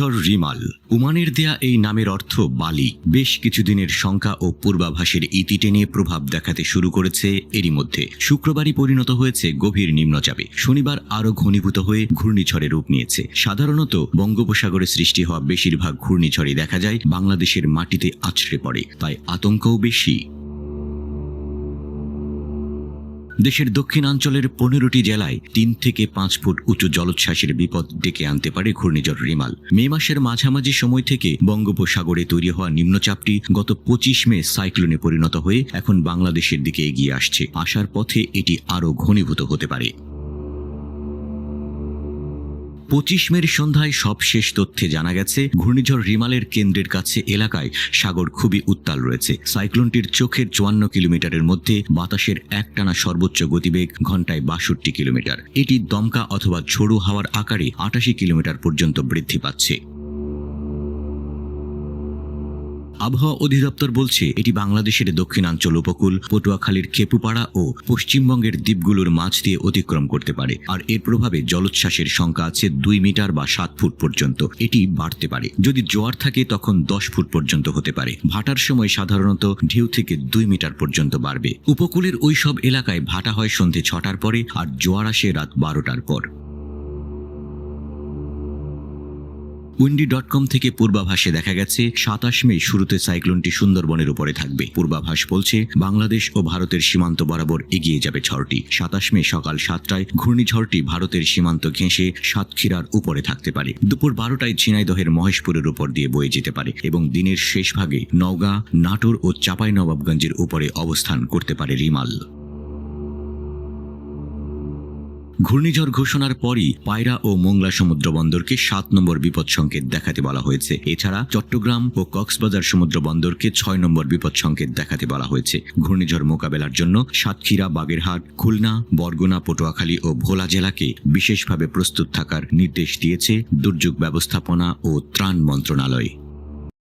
ঘূর্ণিঝড় রিমাল। উমানের দেয়া এই নামের অর্থ বালি। বেশ কিছুদিনের শঙ্কা ও পূর্বাভাসের ইতি টেনে প্রভাব দেখাতে শুরু করেছে এরই মধ্যে। শুক্রবারই পরিণত হয়েছে গভীর নিম্নচাপে। শনিবার আরও ঘনীভূত হয়ে ঘূর্ণিঝড়ে রূপ নিয়েছে। সাধারণত বঙ্গোপসাগরে সৃষ্টি হওয়া বেশিরভাগ ঘূর্ণিঝড়ই দেখা যায় বাংলাদেশের মাটিতে আছড়ে পড়ে। তাই আতঙ্কও বেশি। দেশের দক্ষিণাঞ্চলের পনেরোটি জেলায় তিন থেকে পাঁচ ফুট উঁচু জলোচ্ছ্বাসের বিপদ ডেকে আনতে পারে ঘূর্ণিঝড় রিমাল। মে মাসের মাঝামাঝি সময় থেকে বঙ্গোপসাগরে তৈরি হওয়া নিম্নচাপটি গত পঁচিশ মে সাইক্লোনে পরিণত হয়ে এখন বাংলাদেশের দিকে এগিয়ে আসছে। আসার পথে এটি আরও ঘনীভূত হতে পারে। পঁচিশ মের সন্ধ্যায় সবশেষ তথ্যে জানা গেছে, ঘূর্ণিঝড় রিমালের কেন্দ্রের কাছে এলাকায় সাগর খুবই উত্তাল রয়েছে। সাইক্লোনটির চোখের চুয়ান্ন কিলোমিটারের মধ্যে বাতাসের একটানা সর্বোচ্চ গতিবেগ ঘন্টায় বাষট্টি কিলোমিটার। এটি দমকা অথবা ঝোড়ো হাওয়ার আকারে আটাশি কিলোমিটার পর্যন্ত বৃদ্ধি পাচ্ছে। আবহাওয়া অধিদপ্তর বলছে, এটি বাংলাদেশের দক্ষিণাঞ্চল উপকূল, পটুয়াখালীর খেপুপাড়া ও পশ্চিমবঙ্গের দ্বীপগুলোর মাঝ দিয়ে অতিক্রম করতে পারে। আর এর প্রভাবে জলোচ্ছ্বাসের সংখ্যা আছে দুই মিটার বা সাত ফুট পর্যন্ত। এটি বাড়তে পারে। যদি জোয়ার থাকে, তখন দশ ফুট পর্যন্ত হতে পারে। ভাটার সময় সাধারণত ঢেউ থেকে দুই মিটার পর্যন্ত বাড়বে। উপকূলের ওই সব এলাকায় ভাটা হয় সন্ধে ছটার পরে, আর জোয়ার আসে রাত বারোটার পর। উইন্ডি ডট কম থেকে পূর্বাভাসে দেখা গেছে, সাতাশ মে শুরুতে সাইক্লোনটি সুন্দরবনের উপরে থাকবে। পূর্বাভাস বলছে, বাংলাদেশ ও ভারতের সীমান্ত বরাবর এগিয়ে যাবে ঝড়টি। সাতাশ মে সকাল সাতটায় ঘূর্ণিঝড়টি ভারতের সীমান্ত ঘেঁষে সাতক্ষীরার উপরে থাকতে পারে। দুপুর বারোটায় ঝিনাইদহের মহেশপুরের উপর দিয়ে বয়ে যেতে পারে এবং দিনের শেষ ভাগে নওগাঁ, নাটোর ও চাপাই নবাবগঞ্জের উপরে অবস্থান করতে পারে রিমাল। ঘূর্ণিঝড় ঘোষণার পরই পায়রা ও মোংলা সমুদ্র বন্দরকে সাত নম্বর বিপদ সংকেত দেখাতে বলা হয়েছে। এছাড়া চট্টগ্রাম ও কক্সবাজার সমুদ্র বন্দরকে ছয় নম্বর বিপদ সংকেত দেখাতে বলা হয়েছে। ঘূর্ণিঝড় মোকাবেলার জন্য সাতক্ষীরা, বাগেরহাট, খুলনা, বরগুনা, পটুয়াখালী ও ভোলা জেলাকে বিশেষভাবে প্রস্তুত থাকার নির্দেশ দিয়েছে দুর্যোগ ব্যবস্থাপনা ও ত্রাণ মন্ত্রণালয়।